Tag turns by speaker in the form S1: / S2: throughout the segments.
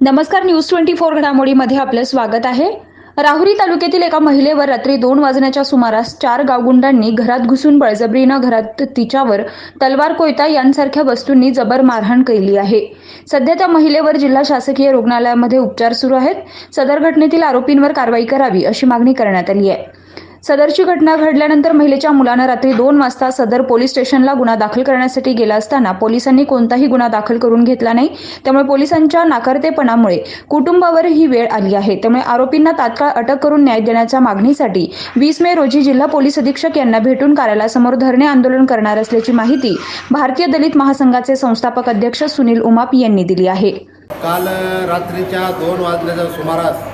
S1: नमस्कार news twenty four घडामोडीमध्ये आपलं स्वागत आहे. राहुरी तालुक्यातील एका महिलेवर रात्री दोन वाजण्याच्या सुमारास चार गावगुंडांनी घरात घुसून बळजबरीनं घरात तिच्यावर तलवार कोयता यांसारख्या वस्तूंनी जबर मारहाण केली आहे. सध्या त्या महिलेवर जिल्हा शासकीय रुग्णालयामध्ये उपचार सुरू आहेत. सदर घटनेतील आरोपींवर कारवाई करावी अशी मागणी करण्यात आली आहे. सदरची घटना घडल्यानंतर महिलेच्या मुलानं रात्री दोन वाजता सदर पोलीस स्टेशनला गुन्हा दाखल करण्यासाठी गेला असताना पोलिसांनी कोणताही गुन्हा दाखल करून घेतला नाही. त्यामुळे पोलिसांच्या नाकारतेपणामुळे कुटुंबावर ही वेळ आली आहे. त्यामुळे आरोपींना तात्काळ अटक करून न्याय देण्याच्या मागणीसाठी वीस मे रोजी जिल्हा पोलीस अधीक्षक यांना भेटून कार्यालयासमोर धरणे आंदोलन करणार असल्याची माहिती भारतीय दलित महासंघाचे संस्थापक अध्यक्ष सुनील उमाप यांनी दिली आहे.
S2: काल रात्रीच्या दोन वाजल्याच्या सुमारास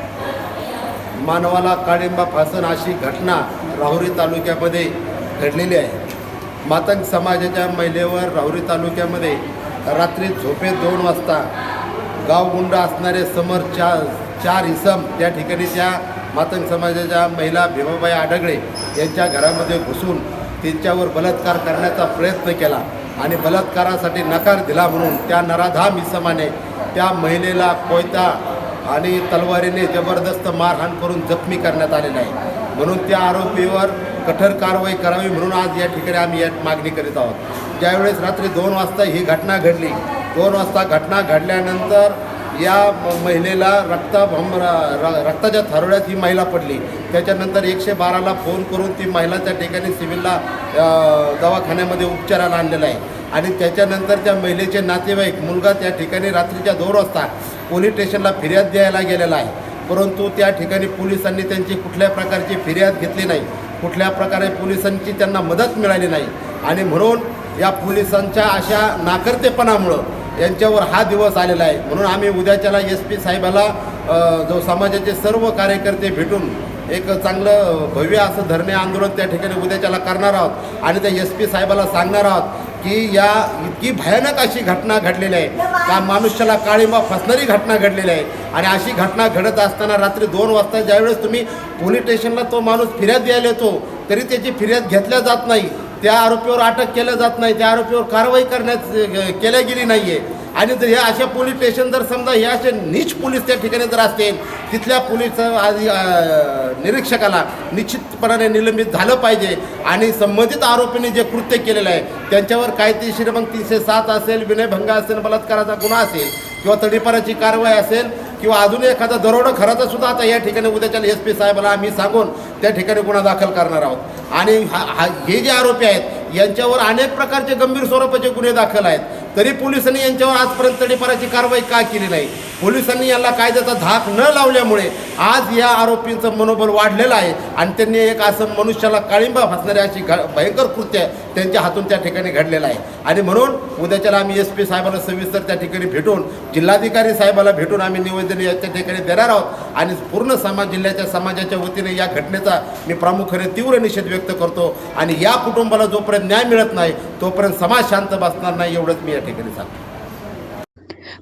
S2: मानवाला काळिंबा फासन अशी घटना राहुरी तालुक्यामध्ये घडलेली आहे. मातंग समाजाच्या महिलेवर राहुरी तालुक्यामध्ये रात्री झोपे दोन वाजता गावगुंड असणारे समर चार चार इसम त्या ठिकाणी त्या मातंग समाजाच्या महिला भीमाबाई आडगळे यांच्या घरामध्ये घुसून त्यांच्यावर बलात्कार करण्याचा प्रयत्न केला आणि बलात्कारासाठी नकार दिला म्हणून त्या नराधाम इसमाने त्या महिलेला कोयता आणि तलवारीने जबरदस्त मारहाण करून जखमी करण्यात आलेला आहे म्हणून त्या आरोपीवर कठोर कारवाई करावी म्हणून आज या ठिकाणी आम्ही या मागणी करीत आहोत. ज्यावेळेस रात्री दोन वाजता ही घटना घडली दोन वाजता घटना घडल्यानंतर या महिलेला रक्त रक्ताच्या थरोड्यात ही महिला पडली. त्याच्यानंतर एकशे बाराला फोन करून ती महिला त्या ठिकाणी सिव्हिलला दवाखान्यामध्ये उपचाराला आणलेला आहे. आणि त्याच्यानंतर त्या महिलेचे नातेवाईक मुलगा त्या ठिकाणी रात्रीच्या दोन वाजता पोलीस स्टेशनला फिर्याद द्यायला गेलेला आहे. परंतु त्या ठिकाणी पोलिसांनी त्यांची कुठल्या प्रकारची फिर्याद घेतली नाही. कुठल्या प्रकारे पोलिसांची त्यांना मदत मिळाली नाही. आणि म्हणून या पोलिसांच्या अशा नाकर्तेपणामुळं यांच्यावर हा दिवस आलेला आहे. म्हणून आम्ही उद्याच्याला एस पी साहेबाला जो समाजाचे सर्व कार्यकर्ते भेटून एक चांगलं भव्य असं धरणे आंदोलन त्या ठिकाणी उद्याच्याला करणार आहोत. आणि त्या एस पी साहेबाला सांगणार आहोत की या इतकी भयानक अशी घटना घडलेली आहे. का मनुष्याला काळीमा फसणारी घटना घडलेली आहे. आणि अशी घटना घडत असताना रात्री दोन वाजता ज्यावेळेस तुम्ही पोलीस स्टेशनला तो माणूस फिर्याद द्यायला येतो तरी त्याची फिर्याद घेतल्या जात नाही. त्या आरोपीवर अटक केल्या जात नाही. त्या आरोपीवर कारवाई करण्यात केल्या गेली नाही आहे आणि जर ह्या अशा पोलीस स्टेशन जर समजा हे असे नीच पोलीस त्या ठिकाणी जर असतील तिथल्या पोलीस निरीक्षकाला निश्चितपणाने निलंबित झालं पाहिजे. आणि संबंधित आरोपींनी जे कृत्य केलेलं आहे त्यांच्यावर कायदेशीर मग तीनशे सात असेल विनयभंग असेल बलात्काराचा गुन्हा असेल किंवा तडीपाराची कारवाई असेल किंवा अजून एखादा दरोडा खराचा सुद्धा आता या ठिकाणी उद्याच्या एस पी साहेबाला आम्ही सांगून त्या ठिकाणी गुन्हा दाखल करणार आहोत. आणि हा- हे जे आरोपी आहेत यांच्यावर अनेक प्रकारचे गंभीर स्वरूपाचे गुन्हे दाखल आहेत. तरी पोलिसांनी यांच्यावर आजपर्यंत तडीपाराची कारवाई का केली नाही? पोलिसांनी याला कायद्याचा धाक न लावल्यामुळे आज या आरोपींचं मनोबल वाढलेलं आहे आणि त्यांनी एक असं मनुष्याला काळिंबा फसणारी अशी घ भयंकर कृत्य त्यांच्या हातून त्या ठिकाणी घडलेलं आहे. आणि म्हणून उद्याच्याला आम्ही एस पी साहेबांना सविस्तर त्या ठिकाणी भेटून जिल्हाधिकारी साहेबाला भेटून आम्ही निवेदन त्या ठिकाणी देणार आहोत. आणि पूर्ण समाज जिल्ह्याच्या समाजाच्या वतीने या घटनेचा मी प्रामुख्याने तीव्र निषेध व्यक्त करतो आणि या कुटुंबाला जोपर्यंत न्याय मिळत नाही तोपर्यंत समाज शांत बसणार नाही एवढंच मी या ठिकाणी सांगतो.